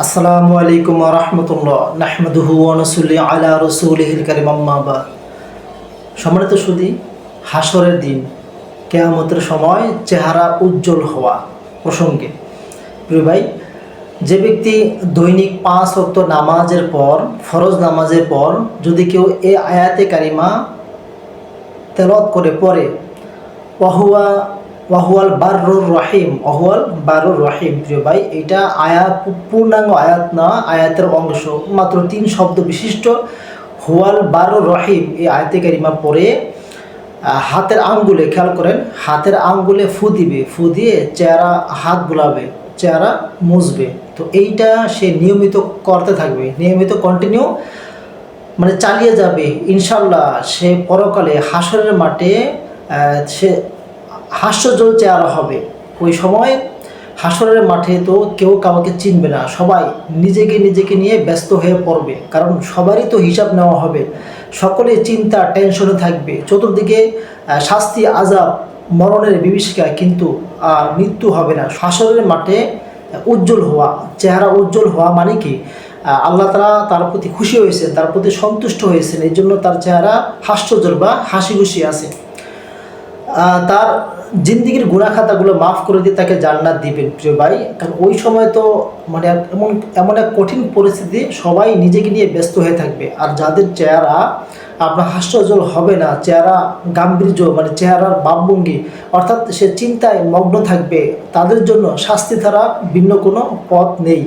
আসসালামু আলাইকুম রহমতুল্লাহ। নাহমদুহু নসুল্লি আলা রসুলহিল কারিম আম্মাবাদ সম্মানিত সুদী হাসরের দিন, কেয়ামতের সময় চেহারা উজ্জ্বল হওয়া প্রসঙ্গে। প্রিয় ভাই, যে ব্যক্তি দৈনিক পাঁচ অক্ত নামাজের পর, ফরজ নামাজের পর, যদি কেউ এ আয়াতে কারিমা তেলত করে পরে ওয়াহুয়া ওয়াহুয়াল বারুর রহিম অহুয়াল বারুর রহিম, প্রিয় ভাই এটা আয়াত পূর্ণাঙ্গ আয়াত না, আয়াতের অংশ, মাত্র তিন শব্দ বিশিষ্ট। হুয়াল বারুর রহিম, এই আয়াতে কারিমা পরে হাতের আঙ্গুলে, খেয়াল করেন, হাতের আঙ্গুলে ফু দিবে, ফু দিয়ে চেহারা হাত বুলাবে, চেহারা মুছবে। তো এইটা সে নিয়মিত করতে থাকবে, নিয়মিত কন্টিনিউ মানে চালিয়ে যাবে। ইনশাল্লাহ সে পরকালে হাসরের মাঠে সে হাস্যজল চেহারা হবে। ওই সময় হাসরের মাঠে তো কেউ কাউকে চিনবে না। সবাই নিজেকে নিজেকে নিয়ে ব্যস্ত হয়ে পড়বে। কারণ সবারই তো হিসাব নেওয়া হবে। সকলে চিন্তা, টেনশনে থাকবে। চতুর্দিকে শাস্তি আজাব মরণের বিভীষিকা কিন্তু আর মৃত্যু হবে না। হাসরের মাঠে উজ্জ্বল হওয়া, চেহারা উজ্জ্বল হওয়া মানে কি? আল্লাহ তারা তার প্রতি খুশি হয়েছেন তার প্রতি সন্তুষ্ট হয়েছেন। এই জন্য তার চেহারা হাস্যজ্জ্বল বা হাসি খুশি আছে। তার জিন্দিগির গুণাখাতাগুলো মাফ করে দিয়ে তাকে জান্নাত দিবেন, প্রিয় ভাই। কারণ ওই সময় তো মানে এমন এমন এক কঠিন পরিস্থিতি, সবাই নিজেকে নিয়ে ব্যস্ত হয়ে থাকবে। আর যাদের চেহারা আপনার হাস্যজ্জ্বল হবে না, চেহারা গাম্ভীর্য মানে চেহারার ভাবভঙ্গি অর্থাৎ সে চিন্তায় মগ্ন থাকবে, তাদের জন্য শাস্তি ছাড়া ভিন্ন কোনো পথ নেই।